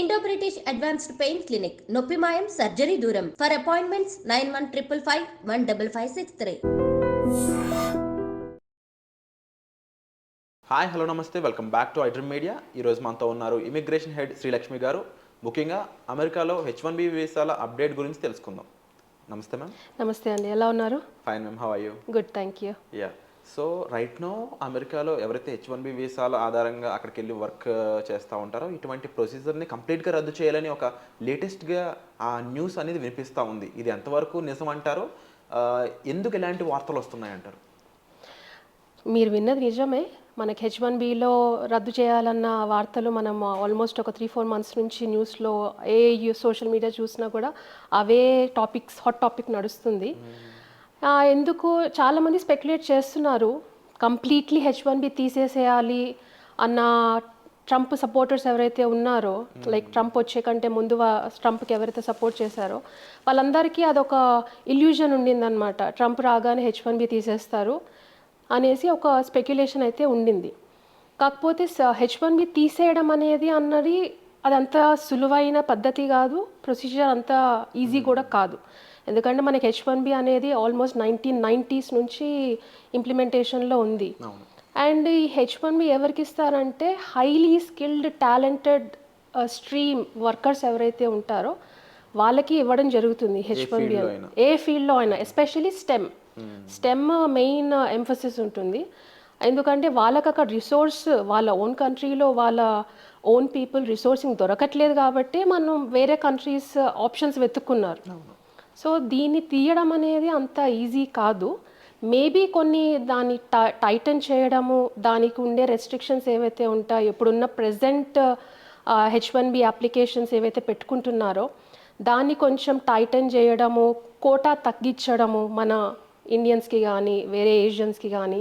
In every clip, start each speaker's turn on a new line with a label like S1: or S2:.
S1: Indo British advanced pain clinic నొప్పి మాయం surgery దూరం for appointments nine one triple five one double five six three
S2: hi hello నమస్తే welcome back to iDream media ఈరోజు మనతో ఉన్నారు immigration head Srilakshmi గారు. ముఖ్యంగా అమెరికాలో హెచ్ వన్ బి వీసాల అప్డేట్ గురించి తెలుసుకుందాం. నమస్తే మ్యామ్
S3: నమస్తే అండి. ఎలా ఉన్నారు?
S2: Fine ma'am how you
S3: good thank you
S2: yeah so right now అమెరికాలో ఎవరైతే హెచ్ వన్ బి వీసాల ఆధారంగా అక్కడికి వెళ్ళి వర్క్ చేస్తూ ఉంటారో ఇటువంటి ప్రొసీజర్ని కంప్లీట్గా రద్దు చేయాలని ఒక లేటెస్ట్గా ఆ న్యూస్ అనేది వినిపిస్తూ ఉంది ఇది ఎంతవరకు నిజం అంటారు ఎందుకు ఇలాంటి వార్తలు వస్తున్నాయంటారు
S3: మీరు విన్నది నిజమే మనకి హెచ్ వన్ బిలో రద్దు చేయాలన్న వార్తలు మనం ఆల్మోస్ట్ ఒక త్రీ ఫోర్ మంత్స్ నుంచి న్యూస్లో ఏ సోషల్ మీడియా చూసినా కూడా అవే టాపిక్స్ హాట్ టాపిక్ నడుస్తుంది ఎందుకు చాలామంది స్పెక్యులేట్ చేస్తున్నారు కంప్లీట్లీ హెచ్ వన్ బి తీసేసేయాలి అన్న ట్రంప్ సపోర్టర్స్ ఎవరైతే ఉన్నారో లైక్ ట్రంప్ వచ్చే కంటే ముందు ట్రంప్కి ఎవరైతే సపోర్ట్ చేశారో వాళ్ళందరికీ అదొక ఇల్యూజన్ ఉండిందనమాట ట్రంప్ రాగానే హెచ్ వన్ బి తీసేస్తారు అనేసి ఒక స్పెక్యులేషన్ అయితే ఉండింది. కాకపోతే హెచ్ వన్ బి తీసేయడం అనేది అన్నది అదంత సులువైన పద్ధతి కాదు ప్రొసీజర్ అంత ఈజీ కూడా కాదు. ఎందుకంటే మనకి హెచ్ వన్ బి అనేది ఆల్మోస్ట్ నైన్టీన్ నైంటీస్ నుంచి ఇంప్లిమెంటేషన్లో ఉంది. అండ్ ఈ హెచ్ వన్ బి ఎవరికి ఇస్తారంటే highly skilled talented stream workers ఎవరైతే ఉంటారో వాళ్ళకి ఇవ్వడం జరుగుతుంది హెచ్ వన్ బి. ఏ ఫీల్డ్లో అయినా especially STEM STEM main emphasis ఉంటుంది. ఎందుకంటే వాళ్ళకి అక్కడ రిసోర్స్ వాళ్ళ ఓన్ కంట్రీలో వాళ్ళ ఓన్ పీపుల్ రిసోర్సింగ్ దొరకట్లేదు కాబట్టి మనం వేరే కంట్రీస్ ఆప్షన్స్ వెతుక్కున్నారు. సో దీన్ని తీయడం అనేది అంత ఈజీ కాదు. మేబీ కొన్ని దాన్ని టై- టైటన్ చేయడము దానికి ఉండే రెస్ట్రిక్షన్స్ ఏవైతే ఉంటాయో ఇప్పుడున్న present H one B applications ఏవైతే పెట్టుకుంటున్నారో దాన్ని కొంచెం టైటన్ చేయడము కోటా తగ్గించడము మన ఇండియన్స్కి కానీ వేరే ఏషియన్స్కి కానీ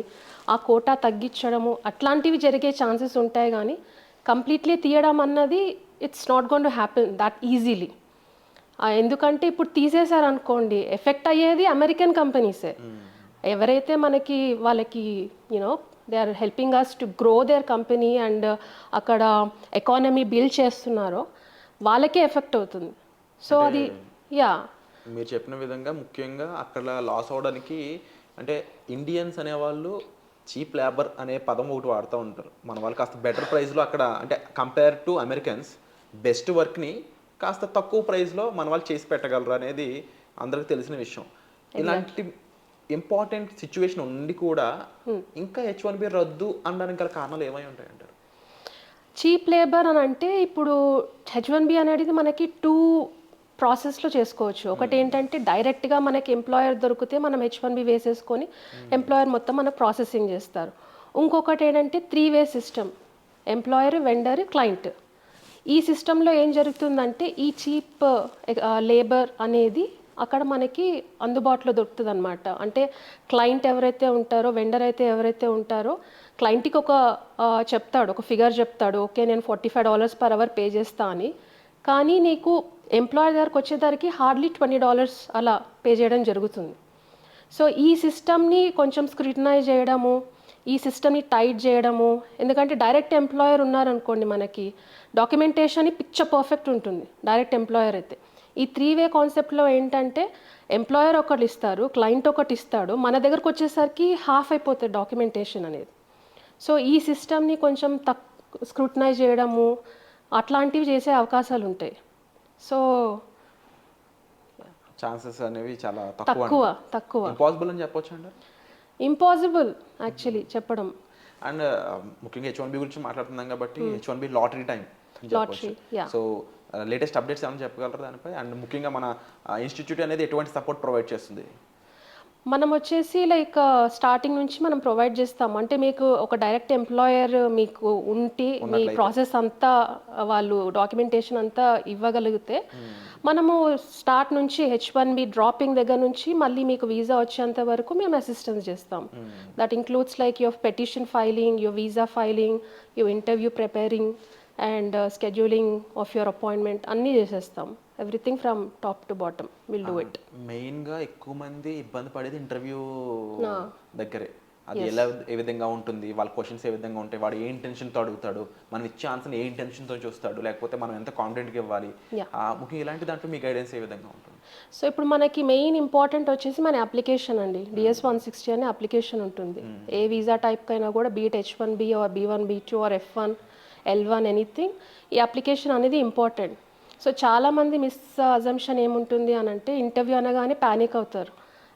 S3: ఆ కోటా తగ్గించడము అట్లాంటివి జరిగే ఛాన్సెస్ ఉంటాయి కానీ కంప్లీట్లీ తీయడం అన్నది it's not gonna happen that easily ఎందుకంటే ఇప్పుడు తీసేశారు అనుకోండి ఎఫెక్ట్ అయ్యేది అమెరికన్ కంపెనీసే. ఎవరైతే మనకి వాళ్ళకి you know they are helping us to grow their company and అక్కడ ఎకానమీ బిల్డ్ చేస్తున్నారో వాళ్ళకే ఎఫెక్ట్ అవుతుంది. సో అది యా
S2: మీరు చెప్పిన విధంగా ముఖ్యంగా అక్కడ లాస్ అవడానికి అంటే ఇండియన్స్ అనేవాళ్ళు చీప్ లేబర్ అనే పదం ఒకటి వాడుతూ ఉంటారు. మన వాళ్ళు కాస్త బెటర్ ప్రైస్లో అక్కడ అంటే కంపేర్ టు అమెరికన్స్ బెస్ట్ వర్క్ని కాస్త తక్కువ ప్రైస్లో మన వాళ్ళు చేసి పెట్టగలరు అనేది అందరికీ తెలిసిన విషయం. ఇలాంటి ఇంపార్టెంట్ సిచ్యువేషన్ ఉండి కూడా ఇంకా హెచ్ వన్ బి రద్దు అనడానికి గల కారణాలు ఏమై ఉంటాయి అంటారు?
S3: చీప్ లేబర్ అని అంటే ఇప్పుడు హెచ్ వన్ బి అనేది మనకి టూ ప్రాసెస్లో చేసుకోవచ్చు. ఒకటి ఏంటంటే డైరెక్ట్గా మనకి ఎంప్లాయర్ దొరికితే మనం హెచ్ వన్ బి వేసేసుకొని ఎంప్లాయర్ మొత్తం మనకు ప్రాసెసింగ్ చేస్తారు. ఇంకొకటి ఏంటంటే three way system employer vendor client ఈ సిస్టంలో ఏం జరుగుతుందంటే ఈ చీప్ లేబర్ అనేది అక్కడ మనకి అందుబాటులో దొరుకుతుంది అనమాట అంటే క్లయింట్ ఎవరైతే ఉంటారో వెండర్ అయితే ఎవరైతే ఉంటారో క్లయింట్కి ఒక చెప్తాడు ఒక ఫిగర్ చెప్తాడు ఓకే నేను forty five dollars per hour pay చేస్తా అని. కానీ నీకు ఎంప్లాయర్ దగ్గరకు వచ్చేసరికి హార్డ్లీ ట్వంటీ డాలర్స్ అలా పే చేయడం జరుగుతుంది. సో ఈ సిస్టమ్ని కొంచెం స్క్రిటనైజ్ చేయడము ఈ సిస్టమ్ని టైట్ చేయడము ఎందుకంటే డైరెక్ట్ ఎంప్లాయర్ ఉన్నారనుకోండి మనకి డాక్యుమెంటేషన్ పిచ్చ పర్ఫెక్ట్ ఉంటుంది డైరెక్ట్ ఎంప్లాయర్ అయితే. ఈ త్రీ వే కాన్సెప్ట్లో ఏంటంటే ఎంప్లాయర్ ఒకటి ఇస్తారు క్లయింట్ ఒకటి ఇస్తాడు మన దగ్గరకు వచ్చేసరికి హాఫ్ అయిపోతుంది డాక్యుమెంటేషన్ అనేది. సో ఈ సిస్టమ్ని కొంచెం తక్ స్క్రూటినైజ్ చేయడము అట్లాంటివి చేసే అవకాశాలు ఉంటాయి. సో
S2: ఛాన్సెస్ అనేవి చాలా తక్కువ
S3: తక్కువ తక్కువ.
S2: ఇంపాసిబుల్ అని చెప్పొచ్చు అంటారు?
S3: ఇంపాసిబుల్ యాక్చువల్లీ చెప్పడం.
S2: అండ్ ముఖ్యంగా హెచ్ వన్ బి గురించి మాట్లాడుతున్నాం కాబట్టి H one B lottery time. So latest updates ఏమైనా చెప్పగలరా దానిపై? అండ్ ముఖ్యంగా మన ఇన్స్టిట్యూట్ అనేది ఎటువంటి సపోర్ట్ ప్రొవైడ్ చేస్తుంది?
S3: మనం వచ్చేసి లైక్ స్టార్టింగ్ నుంచి మనం ప్రొవైడ్ చేస్తాం అంటే మీకు ఒక డైరెక్ట్ ఎంప్లాయర్ మీకు ఉంటే మీ ప్రాసెస్ అంతా వాళ్ళు డాక్యుమెంటేషన్ అంతా ఇవ్వగలిగితే మనము స్టార్ట్ నుంచి హెచ్ వన్ బి డ్రాపింగ్ దగ్గర నుంచి మళ్ళీ మీకు వీసా వచ్చేంత వరకు మేము అసిస్టెన్స్ చేస్తాం. That includes like your petition filing your visa filing your interview preparing and scheduling of your appointment అన్నీ చేసేస్తాం. Everything from top to bottom will do it
S2: మెయిన్గా ఎక్కువ మంది ఇబ్బంది పడేది ఇంటర్వ్యూ దగ్గరే. అది ఎలా ఏ విధంగా ఉంటుంది? వాళ్ళ క్వశ్చన్స్ ఏ విధంగా ఉంటాయి? వాడు ఏ ఇంటెన్షన్తో అడుగుతాడు? మనం ఇచ్చే ఆన్సర్ని ఏ ఇంటెన్షన్తో చూస్తాడు? లేకపోతే మనం ఎంత కాన్ఫిడెంట్గా ఇవ్వాలి? ముఖ్యంగా ఇలాంటి దాంట్లో మీ గైడెన్స్ ఏ విధంగా ఉంటుంది?
S3: సో ఇప్పుడు మనకి మెయిన్ ఇంపార్టెంట్ వచ్చేసి మన అప్లికేషన్ అండి. డిఎస్ వన్ సిక్స్టీ అనే అప్లికేషన్ ఉంటుంది. ఏ వీసా టైప్ కైనా కూడా be it H one B or B one B two or F one L one anything ఈ అప్లికేషన్ అనేది ఇంపార్టెంట్ సో చాలామంది మిస్ అజంప్షన్ ఏముంటుంది అని అంటే ఇంటర్వ్యూ అనగానే ప్యానిక్ అవుతారు.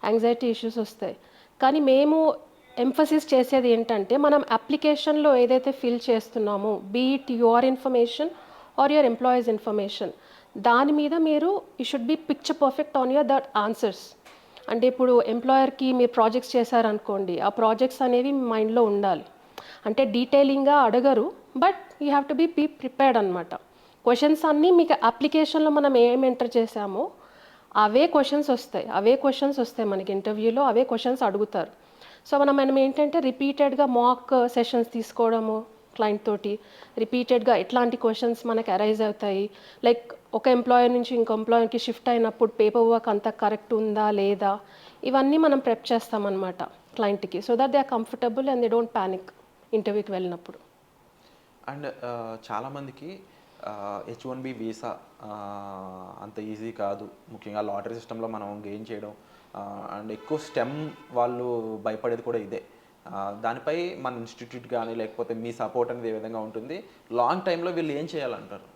S3: యాంగ్జైటీ ఇష్యూస్ వస్తాయి. కానీ మేము ఎంఫసిస్ చేసేది ఏంటంటే మనం అప్లికేషన్లో ఏదైతే ఫిల్ చేస్తున్నామో be it your information or your employees information దాని మీద మీరు you should be picture perfect on your that answers అంటే ఇప్పుడు ఎంప్లాయర్కి మీరు ప్రాజెక్ట్స్ చేశారనుకోండి ఆ ప్రాజెక్ట్స్ అనేవి మైండ్లో ఉండాలి. అంటే డీటెయిలింగ్గా అడగరు but you have to be be prepared అనమాట క్వశ్చన్స్ అన్నీ మీకు అప్లికేషన్లో మనం ఏం ఎంటర్ చేసామో అవే క్వశ్చన్స్ వస్తాయి. అవే క్వశ్చన్స్ వస్తాయి మనకి ఇంటర్వ్యూలో అవే క్వశ్చన్స్ అడుగుతారు. సో మనం మనం ఏంటంటే రిపీటెడ్గా మాక్ సెషన్స్ తీసుకోవడము క్లయింట్ తోటి. రిపీటెడ్గా ఎట్లాంటి క్వశ్చన్స్ మనకి అరైజ్ అవుతాయి? లైక్ ఒక ఎంప్లాయర్ నుంచి ఇంకో ఎంప్లాయర్కి షిఫ్ట్ అయినప్పుడు పేపర్ వర్క్ అంతా కరెక్ట్ ఉందా లేదా? ఇవన్నీ మనం ప్రెప్ చేస్తామన్నమాట క్లయింట్కి so that they are comfortable and they don't panic ఇంటర్వ్యూకి వెళ్ళినప్పుడు.
S2: అండ్ చాలామందికి హెచ్ వన్ బి వీసా అంత ఈజీ కాదు. ముఖ్యంగా లాటరీ సిస్టంలో మనం గెయిన్ చేయడం అండ్ ఎక్కువ స్టెమ్ వాళ్ళు భయపడేది కూడా ఇదే. దానిపై మన ఇన్స్టిట్యూట్ కానీ లేకపోతే మీ సపోర్ట్ అనేది ఏ విధంగా ఉంటుంది? లాంగ్ టైంలో వీళ్ళు ఏం చేయాలంటారు?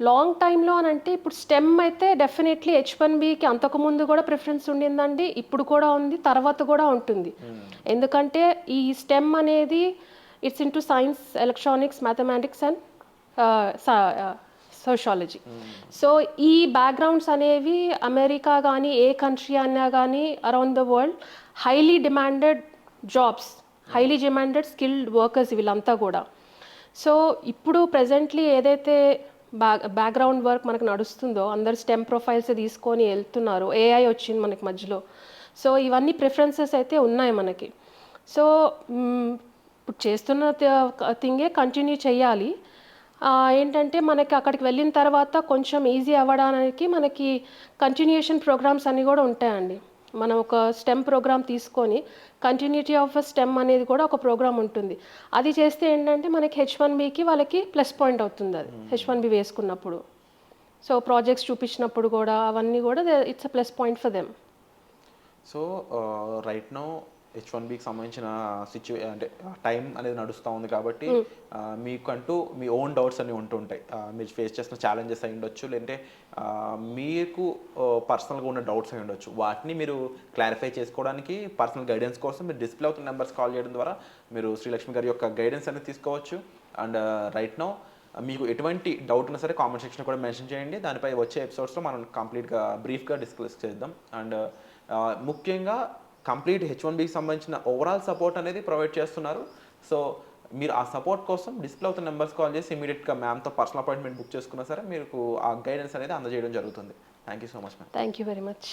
S3: లాంగ్ టైంలో అని అంటే ఇప్పుడు స్టెమ్ అయితే డెఫినెట్లీ హెచ్ వన్ బికి అంతకుముందు కూడా ప్రిఫరెన్స్ ఉండిందండి ఇప్పుడు కూడా ఉంది తర్వాత కూడా ఉంటుంది. ఎందుకంటే ఈ స్టెమ్ అనేది it's into science electronics mathematics and sociology so ఈ బ్యాక్గ్రౌండ్స్ అనేవి అమెరికా కానీ ఏ కంట్రీ అన్నా కానీ around the world highly demanded jobs highly demanded skilled workers వీళ్ళంతా కూడా. సో ఇప్పుడు ప్రెజెంట్లీ ఏదైతే బ్యాక్ బ్యాక్గ్రౌండ్ వర్క్ మనకు నడుస్తుందో అందరు స్టెమ్ ప్రొఫైల్స్ తీసుకొని వెళ్తున్నారు ఏఐ వచ్చింది మనకి మధ్యలో. సో ఇవన్నీ ప్రిఫరెన్సెస్ అయితే ఉన్నాయి మనకి. సో ఇప్పుడు చేస్తున్న థింగే కంటిన్యూ చేయాలి. ఏంటంటే మనకి అక్కడికి వెళ్ళిన తర్వాత కొంచెం ఈజీ అవ్వడానికి మనకి కంటిన్యూషన్ ప్రోగ్రామ్స్ అన్నీ కూడా ఉంటాయండి. మనం ఒక స్టెమ్ ప్రోగ్రామ్ తీసుకొని కంటిన్యూటీ ఆఫ్ స్టెమ్ అనేది కూడా ఒక ప్రోగ్రామ్ ఉంటుంది. అది చేస్తే ఏంటంటే మనకి హెచ్ వన్ బికి వాళ్ళకి ప్లస్ పాయింట్ అవుతుంది అది. హెచ్ వన్ బి వేసుకున్నప్పుడు. సో ప్రాజెక్ట్స్ చూపించినప్పుడు కూడా అవన్నీ కూడా it's a plus point for them
S2: so right now H one బికి సంబంధించిన సిచ్యువే అంటే టైం అనేది నడుస్తూ ఉంది కాబట్టి ఆ, మీకంటూ మీ ఓన్ డౌట్స్ అన్ని ఉంటుంటాయి మీరు ఫేస్ చేసిన ఛాలెంజెస్ అయి ఉండొచ్చు లేదంటే మీకు పర్సనల్గా ఉన్న డౌట్స్ అయి ఉండొచ్చు. వాటిని మీరు క్లారిఫై చేసుకోవడానికి పర్సనల్ గైడెన్స్ కోసం మీరు డిస్ప్లే అవుతున్న నెంబర్స్ కాల్ చేయడం ద్వారా మీరు శ్రీలక్ష్మి గారి యొక్క గైడెన్స్ అనేది తీసుకోవచ్చు. అండ్ రైట్ నో మీకు ఎటువంటి డౌట్ ఉన్నా సరే కామెంట్ సెక్షన్ కూడా మెన్షన్ చేయండి. దానిపై వచ్చే ఎపిసోడ్స్లో మనం కంప్లీట్గా బ్రీఫ్గా డిస్కస్ చేద్దాం. అండ్ ముఖ్యంగా కంప్లీట్ హెచ్ వన్ బికి సంబంధించిన ఓవరాల్ సపోర్ట్ అనేది ప్రొవైడ్ చేస్తున్నారు. సో మీరు ఆ సపోర్ట్ కోసం డిస్ప్లే అవుతున్న నెంబర్స్ కాల్ చేసి ఇమీడియట్గా మ్యామ్తో పర్సనల్ అపాయింట్మెంట్ బుక్ చేసుకున్నా సరే మీకు ఆ గైడెన్స్ అనేది అందజేయడం జరుగుతుంది. Thank you so much ma'am
S3: thank you very much